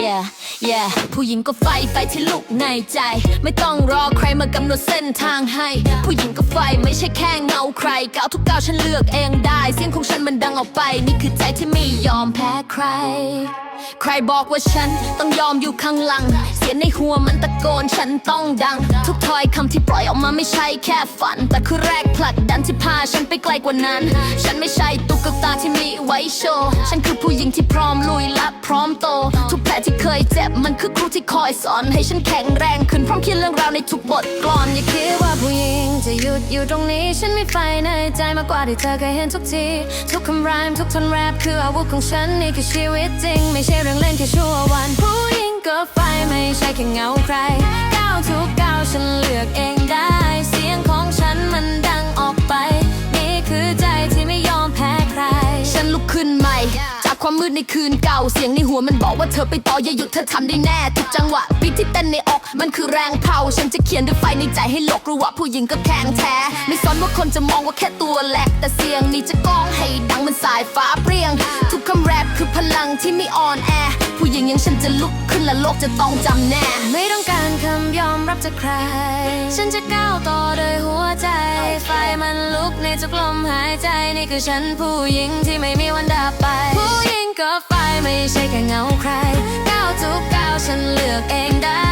yeah ผู้หญิงก็ไฟไฟที่ลุกในใจ ไม่ต้องรอใครมากำหนดเส้นทางให้ ผู้หญิงก็ไฟไม่ใช่แค่เงาใครก้าวทุกก้าวฉันเลือกเองได้ เสียงของฉันมันดังออกไป นี่คือใจที่ไม่ยอมแพ้ใคร ใครบอกว่าฉันต้องยอมอยู่ข้างหลัง สียงในหัวมันตะโกนฉันต้องดัง ทุกถ้อยคำที่ปล่อยออกมาไม่ใช่แค่ฝัน แต่คือแรกผลักดันที่พาฉันไปไกลกว่านั้น ฉันไม่ใช่ตุ๊กตาที่มีไว้โชว์ ฉันคือผู้หญิงที่พร้อมลุยและพร้อมโต ทุกแผลที่เคยเจ็บมันคือครูที่คอยสอน ให้ฉันแข็งแรงขึ้นพร้อมเขียนเรื่องราวในทุกบทกลอนอย่าคิดว่าผู้หญิงจะหยุดอยู่ตรงนี้ ฉันมีไฟในใจมากกว่าที่เธอเคยเห็นทุกที ทุกคำรามทุกท่อนแรปคืออาวุธของฉันนี่คือชีวิตจริง ไม่ใช่เรื่องเล่นแค่ชั่ววันผู้หญิง ก็ไฟไม่ใช่แค่เงาใครก้าวทุกก้าวฉันเลือกเองได้ เสียงของฉันมันดังออกไป นี่คือใจที่ไม่ยอมแพ้ใคร ฉันลุกขึ้นใหม่ จากความมืดในคืนเก่าเสียงในหัวมันบอกว่าเธอไปต่ออย่าหยุดเธอทำได้แน่ทุกจังหวะบีทที่เต้นในอกมันคือแรงเผาฉันจะเขียนด้วยไฟในใจให้โลกรู้ว่าผู้หญิงก็แข็งแท้ไม่สนว่าคนจะมองว่าแค่ตัวแหลกแต่เสียงนี้จะก้องให้ดังเหมันสายฟ้าเปรี้ยง ทุกคำแรปคือพลังที่ไม่อ่อนแอ ผู้หญิงอย่างฉันจะลุกขึ้นและโลกจะต้องจำแน่ ไม่ต้องการคำยอมรับจากใคร ฉันจะก้าวต่อโดยหัวใจ ไฟมันลุกในทุกลมหายใจ นี่คือฉันผู้หญิงที่ไม่มีวันดับไป ผู้หญิงก็ไฟไม่ใช่แค่เงาใคร ก้าวทุกก้าวฉันเลือกเองได้